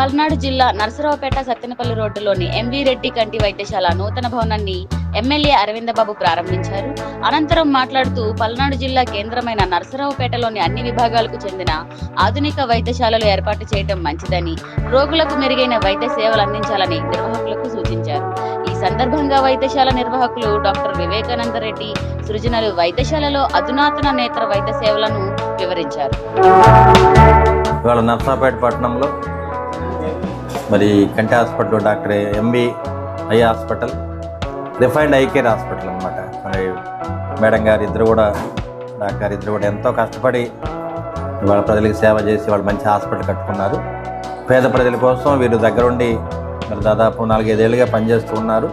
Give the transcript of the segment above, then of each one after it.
పల్నాడు జిల్లా నరసరావుపేట సత్తెనపల్లి రోడ్డులోని ఎంవి రెడ్డి కంటి వైద్యశాల నూతన భవనాన్ని ఎమ్మెల్యే అరవిందబాబు ప్రారంభించారు. అనంతరం మాట్లాడుతూ పల్నాడు జిల్లా కేంద్రమైన నరసరావుపేటలోని అన్ని విభాగాలకు చెందిన ఆధునిక వైద్యశాలలు ఏర్పాటు చేయడం మంచిదని రోగులకు మెరుగైన వైద్య సేవలు అందించాలని నిర్వాహకులకు సూచించారు. ఈ సందర్భంగా వైద్యశాల నిర్వాహకులు డాక్టర్ వివేకానంద రెడ్డి సృజనలు వైద్యశాలలో అధునాతన నేత్ర వైద్య సేవలను వివరించారు. ఇవాళ నర్సాపేట పట్టణంలో మరి కంటి hospital doctor M B eye hospital refined eye care hospital అనమాట మరి మేడం గారు ఇద్దరు కూడా డాక్టర్ గారు ఇద్దరు కూడా ఎంతో కష్టపడి వాళ్ళ ప్రజలకు సేవ చేసి వాళ్ళు మంచి హాస్పిటల్ కట్టుకున్నారు. పేద ప్రజల కోసం వీరు దగ్గరుండి మరి దాదాపు నాలుగైదేళ్ళుగా పనిచేస్తూ ఉన్నారు.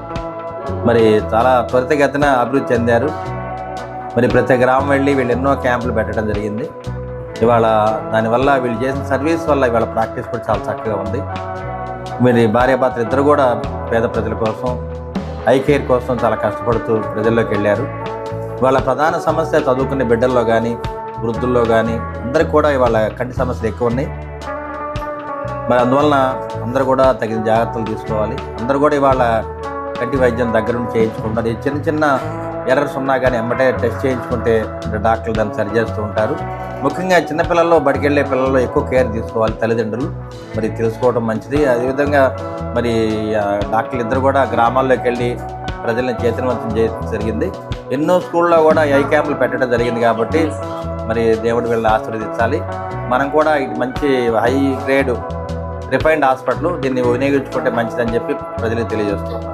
మరి చాలా త్వరితగతిన అభివృద్ధి చెందారు. మరి ప్రతి గ్రామం వెళ్ళి వీళ్ళు ఎన్నో క్యాంపులు పెట్టడం జరిగింది. ఇవాళ దానివల్ల వీళ్ళు చేసిన సర్వీస్ వల్ల ఇవాళ ప్రాక్టీస్ కూడా చాలా చక్కగా ఉంది. మీరు భార్యాభర్తలు ఇద్దరు కూడా పేద ప్రజల కోసం ఐ కేర్ కోసం చాలా కష్టపడుతూ ప్రజల్లోకి వెళ్ళారు. వాళ్ళ ప్రధాన సమస్య చదువుకునే బిడ్డల్లో కానీ వృద్ధుల్లో కానీ అందరికి కూడా ఇవాళ కంటి సమస్యలు ఎక్కువ ఉన్నాయి. మరి అందువలన అందరూ కూడా తగిన జాగ్రత్తలు తీసుకోవాలి. అందరూ కూడా ఇవాళ కంటి వైద్యం దగ్గర నుండి చేయించుకుంటారు. ఈ చిన్న చిన్న ఎర్రర్స్ ఉన్నా కానీ ఎమ్మటే టెస్ట్ చేయించుకుంటే డాక్టర్లు దాన్ని సరి చేస్తూ ఉంటారు. ముఖ్యంగా చిన్నపిల్లల్లో బడికెళ్ళే పిల్లల్లో ఎక్కువ కేర్ తీసుకోవాలి తల్లిదండ్రులు. మరి తెలుసుకోవడం మంచిది. అదేవిధంగా మరి డాక్టర్లు ఇద్దరు కూడా గ్రామాల్లోకి వెళ్ళి ప్రజల్ని చైతన్యవంతం చేయడం జరిగింది. ఎన్నో స్కూల్లో కూడా ఐ క్యాంపులు పెట్టడం జరిగింది కాబట్టి మరి దేవుడు వీళ్ళని ఆశీర్వదించాలి. మనం కూడా ఇది మంచి హై గ్రేడ్ రిఫైన్డ్ హాస్పిటల్ దీన్ని వినియోగించుకుంటే మంచిదని చెప్పి ప్రజలకు తెలియజేస్తున్నాం.